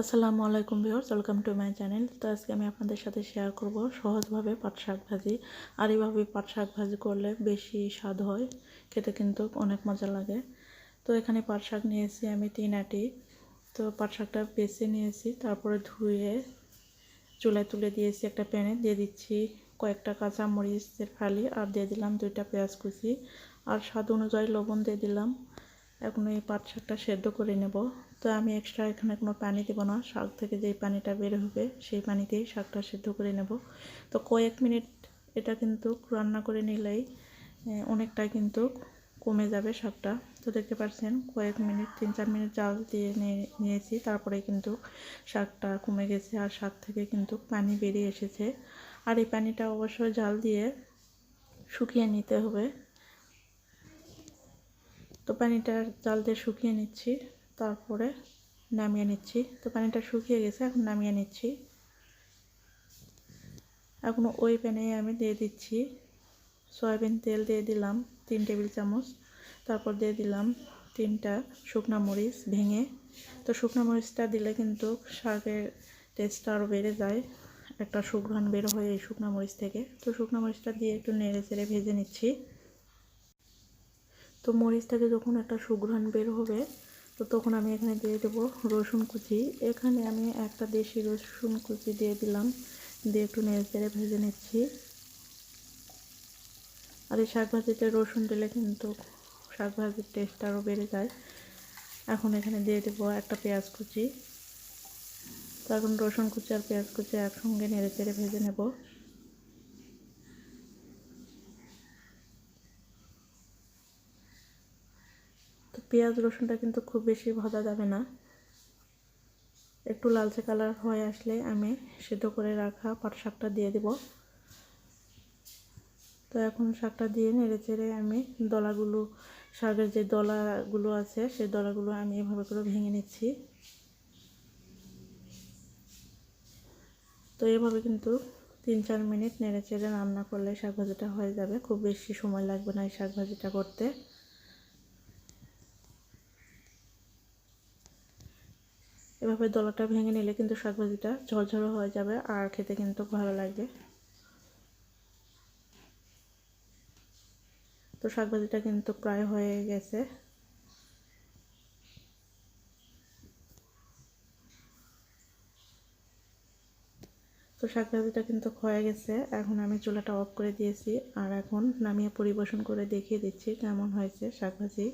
আসসালামু আলাইকুম viewers, welcome to my channel. তো আজকে আমি আপনাদের সাথে শেয়ার করব সহজভাবে পাট শাক ভাজি। আর এইভাবে পাট শাক ভাজি করলে বেশি স্বাদ হয়, খেতে কিন্তু অনেক মজা লাগে। তো এখানে পাট শাক নিয়েছি আমি তিন আটি। তো পাট শাকটা বেছে নিয়েছি, তারপরে ধুয়ে চুলায় তুলে দিয়েছি একটা প্যানে। দিয়ে দিচ্ছি কয়েকটা কাঁচা মরিচের ফালি আর দিয়ে দিলাম দুইটা পেঁয়াজ কুচি। আর স্বাদ অনুযায়ী লবণ দিয়ে দিলাম। এখন এই পাট শাকটা সেদ্ধ করে নেব। তো আমি এক্সট্রা এখানে কোনো পানি দেবো না। শাক থেকে যেই পানিটা বের হবে, সেই পানিতেই শাকটা সেদ্ধ করে নেব। তো কয়েক মিনিট এটা কিন্তু রান্না করে নিলেই অনেকটাই কিন্তু কমে যাবে শাকটা। তো দেখতে পাচ্ছেন, কয়েক মিনিট, তিন চার মিনিট জাল দিয়ে নিয়েছি। তারপরে কিন্তু শাকটা কমে গেছে আর শাক থেকে কিন্তু পানি বেরিয়ে এসেছে। আর এই পানিটা অবশ্যই জাল দিয়ে শুকিয়ে নিতে হবে। তো পানিটা জাল দিয়ে শুকিয়ে নিচ্ছি, তারপরে নামিয়ে নিচ্ছি। তো পানিটা শুকিয়ে গেছে, এখন নামিয়ে নিচ্ছি। এখন ওই প্যানে আমি দিয়ে দিচ্ছি সয়াবিন তেল দিয়ে দিলাম তিন টেবিল চামচ, তারপর দিয়ে দিলাম তিনটা শুকনা মরিচ ভেঙে। তো শুকনো মরিচটা দিলে কিন্তু শাকের টেস্টটা আরও বেড়ে যায়, একটা সুঘ্রাণ বের হয় এই শুকনো মরিচ থেকে। তো শুকনো মরিচটা দিয়ে একটু নেড়ে চেড়ে ভেজে নিচ্ছি। তো মরিচ থেকে যখন একটা সুঘ্রাণ বের হবে, তো তখন আমি এখানে দিয়ে দেবো রসুন কুচি। এখানে আমি একটা দেশি রসুন কুচি দিয়ে দিলাম, দিয়ে একটু নেড়ে ভেজে নিচ্ছি। আর এই শাক ভাজিতে রসুন দিলে কিন্তু শাক ভাজির টেস্ট আরও বেড়ে যায়। এখন এখানে দিয়ে দেবো একটা পেঁয়াজ কুচি। তো এখন রসুন কুচি আর পেঁয়াজ কুচি একসঙ্গে নেড়ে চেড়ে ভেজে নেব। পেঁয়াজ রসুনটা কিন্তু খুব বেশি ভাজা যাবে না। একটু লালচে কালার হয়ে আসলে আমি সেদ্ধ করে রাখা পাট শাকটা দিয়ে দেব। তো এখন শাকটা দিয়ে নেড়ে চেড়ে আমি দলাগুলো, শাকের যে দলাগুলো আছে সেই দলাগুলো আমি এভাবে করে ভেঙে নিচ্ছি। তো এভাবে কিন্তু তিন চার মিনিট নেড়ে চেড়ে রান্না করলে শাক ভাজিটা হয়ে যাবে। খুব বেশি সময় লাগবে না এই শাক ভাজিটা করতে। এভাবে দলাটা ভেঙে নিলে কিন্তু শাকভাজিটা ঝরঝরো হয়ে যাবে আর খেতে কিন্তু ভালো লাগবে তো শাকভাজিটা কিন্তু প্রায় হয়ে গেছে। তো শাকভাজিটা কিন্তু হয়ে গেছে। এখন আমি চুলাটা অফ করে দিয়েছি আর এখন নামিয়ে পরিবেশন করে দেখিয়ে দিচ্ছি কেমন হয়েছে শাকভাজি।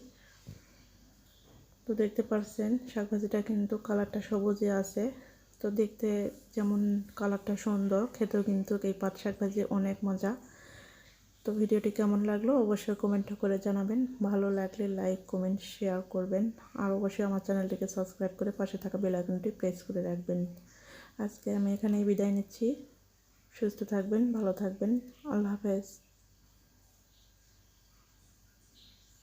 তো দেখতে পারছেন শাকভাজিটা কিন্তু কালারটা সবুজে আছে। তো দেখতে যেমন কালারটা সুন্দর, খেতেও কিন্তু এই পাট শাকভাজি অনেক মজা। তো ভিডিওটি কেমন লাগল অবশ্যই কমেন্ট করে জানাবেন। ভালো লাগলে লাইক, কমেন্ট, শেয়ার করবেন। আর অবশ্যই আমার চ্যানেলটিকে সাবস্ক্রাইব করে পাশে থাকা বেল আইকনটি প্রেস করে রাখবেন। আজকে আমি এখানেই বিদায় নিচ্ছি। সুস্থ থাকবেন, ভালো থাকবেন। আল্লাহ হাফেজ।